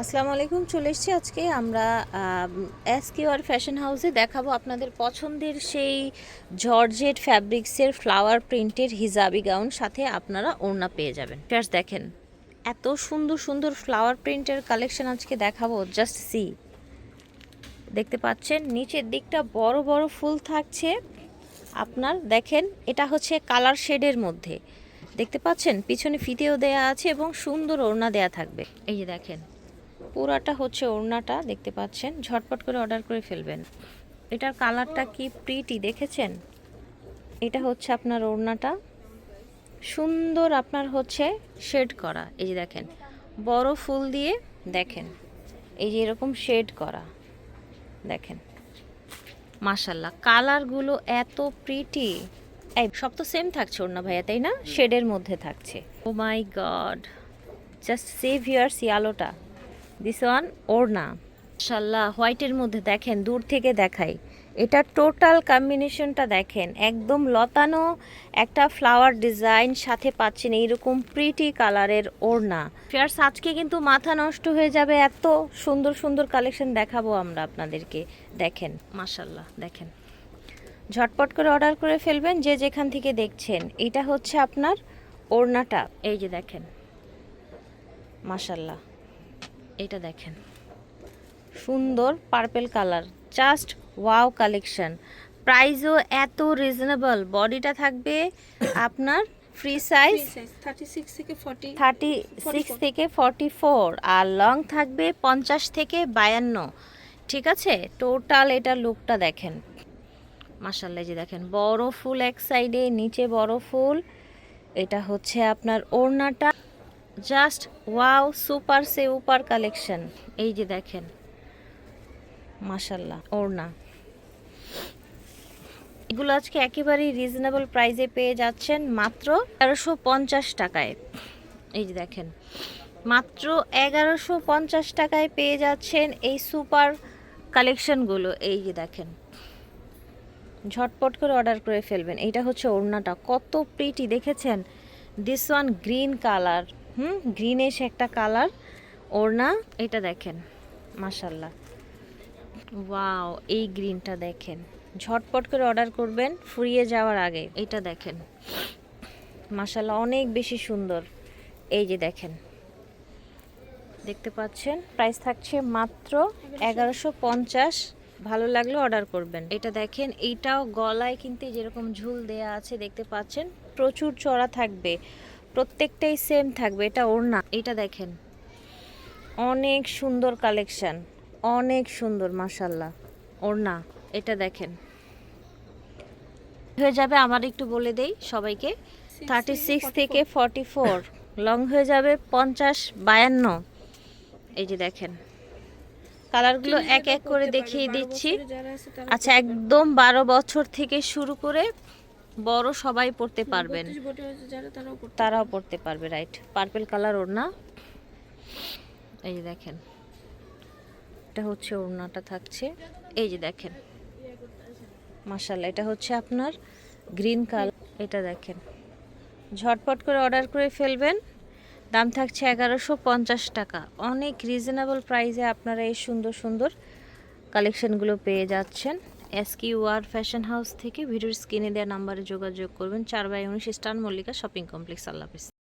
আসসালামু আলাইকুম, চলে এসেছি আজকে। আমরা এস কিউআর ফ্যাশন হাউসে দেখাবো আপনাদের পছন্দের সেই জর্জেট ফ্যাব্রিক্সের ফ্লাওয়ার প্রিন্টের হিজাবি গাউন। সাথে আপনারা ওড়না পেয়ে যাবেন। ফার্স্ট দেখেন, এত সুন্দর সুন্দর ফ্লাওয়ার প্রিন্টের কালেকশন আজকে দেখাবো। Just see. দেখতে পাচ্ছেন, নিচের দিকটা বড় বড় ফুল থাকছে। আপনার দেখেন, এটা হচ্ছে কালার শেডের মধ্যে। দেখতে পাচ্ছেন, পিছনে ফিতেও দেয়া আছে এবং সুন্দর ওড়না দেয়া থাকবে। এই যে দেখেন পুরাটা হচ্ছে ওড়নাটা, দেখতে পাচ্ছেন। ঝটপট করে অর্ডার করে ফেলবেন। এটার কালারটা কি প্রিটি দেখেছেন? এটা হচ্ছে আপনার ওড়নাটা। সুন্দর আপনার হচ্ছে শেড করা। এই যে দেখেন, বড় ফুল দিয়ে দেখেন, এই যে এরকম শেড করা। দেখেন মাশাল্লাহ কালারগুলো এত প্রিটি এই, সব তো সেম থাকছে ওড়না ভাইয়া, তাই না? শেডের মধ্যে থাকছে। ও মাই গড জাস্ট সেভ ইয়ার সিয়ালোটা দিস ওয়ান ওড়না মাশাল্লাহ হোয়াইটের মধ্যে দেখেন, দূর থেকে দেখাই। এটা টোটাল কম্বিনেশনটা দেখেন, একদম লতানো একটা ফ্লাওয়ার ডিজাইন, সাথে পাচ্ছেন এইরকম প্রিটি কালারের ওড়না। ফেয়ার্স আজকে কিন্তু মাথা নষ্ট হয়ে যাবে, এত সুন্দর সুন্দর কালেকশন দেখাবো আমরা আপনাদেরকে। দেখেন মাশাল্লাহ দেখেন। ঝটপট করে অর্ডার করে ফেলবেন, যে যেখান থেকে দেখছেন। এটা হচ্ছে আপনার ওড়নাটা। এই যে দেখেন মাশাল্লাহ এটা দেখেন। সুন্দর purple colour just wow collection প্রাইসও এত রিজনেবল বডিটা থাকবে আপনার ফ্রি সাইজ থার্টি সিক্স থেকে ফর্টি থার্টি সিক্স থেকে ফর্টি ফোর আর লং থাকবে পঞ্চাশ থেকে বায়ান্ন। ঠিক আছে? টোটাল এটা লুকটা দেখেন। মাসাল্লাহ যে দেখেন বড় ফুল এক সাইডে নিচে বড় ফুল। এটা হচ্ছে আপনার ওড়নাটা। জাস্ট ওয়াও সুপার সে উপার কালেকশন এই যে দেখেন। মাশাল্লাহ ওড়না। এগুলো আজকে একেবারেই রিজনেবল প্রাইসে পেয়ে যাচ্ছেন মাত্র তেরোশো পঞ্চাশ টাকায়। এই যে দেখেন, মাত্র এগারোশো পঞ্চাশ টাকায় পেয়ে যাচ্ছেন এই সুপার কালেকশনগুলো এই যে দেখেন, ঝটপট করে অর্ডার করে ফেলবেন। এইটা হচ্ছে ওড়নাটা। কত প্রিটি দেখেছেন? This one green colour hmm greenish একটা কালার ওড়না, এটা দেখেন মাশাল্লাহ ওয়াও এই গ্রিনটা দেখেন। ঝটপট করে অর্ডার করবেন, ফুরিয়ে যাওয়ার আগে, এটা দেখেন। মাশাল্লাহ অনেক বেশি সুন্দর। এই যে দেখেন। দেখতে পাচ্ছেন প্রাইস থাকছে মাত্র এগারোশো পঞ্চাশ। ভালো লাগলে অর্ডার করবেন। এটা দেখেন, এইটাও গলায় কিন্তু যেরকম ঝুল দেয়া আছে, দেখতে পাচ্ছেন, প্রচুর চড়া থাকবে। প্রত্যেকটাই সেম থাকবে এটা ওড়না এটা দেখেন অনেক সুন্দর কালেকশান অনেক সুন্দর মাসাল্লাহ ওড়না এটা দেখেন। হয়ে যাবে আমার একটু বলে দেই সবাইকে থার্টি সিক্স থেকে ফর্টি ফোর লং হয়ে যাবে পঞ্চাশ বায়ান্ন। এই যে দেখেন কালারগুলো এক এক করে দেখিয়ে দিচ্ছি। আচ্ছা একদম বারো বছর থেকে শুরু করে বড় সবাই পড়তে পারবেন। তারাও পড়তে পারবে। রাইট পার্পেল কালার ওড়না। এই যে দেখেন এটা হচ্ছে ওড়নাটা থাকছে। এই যে দেখেন মাশাল্লাহ এটা হচ্ছে আপনার গ্রিন কালার এটা দেখেন ঝটপট করে অর্ডার করে ফেলবেন। দাম থাকছে এগারোশো পঞ্চাশ টাকা। অনেক রিজনেবল প্রাইসে আপনারা এই সুন্দর সুন্দর কালেকশনগুলো পেয়ে যাচ্ছেন। এসকিউআর ফ্যাশন হাউস থেকে ভিডিওর স্ক্রিনে দেওয়া নাম্বারে যোগাযোগ করবেন। চার বাই উনিশ স্টার মল্লিকা শপিং কমপ্লেক্স আল্লাহ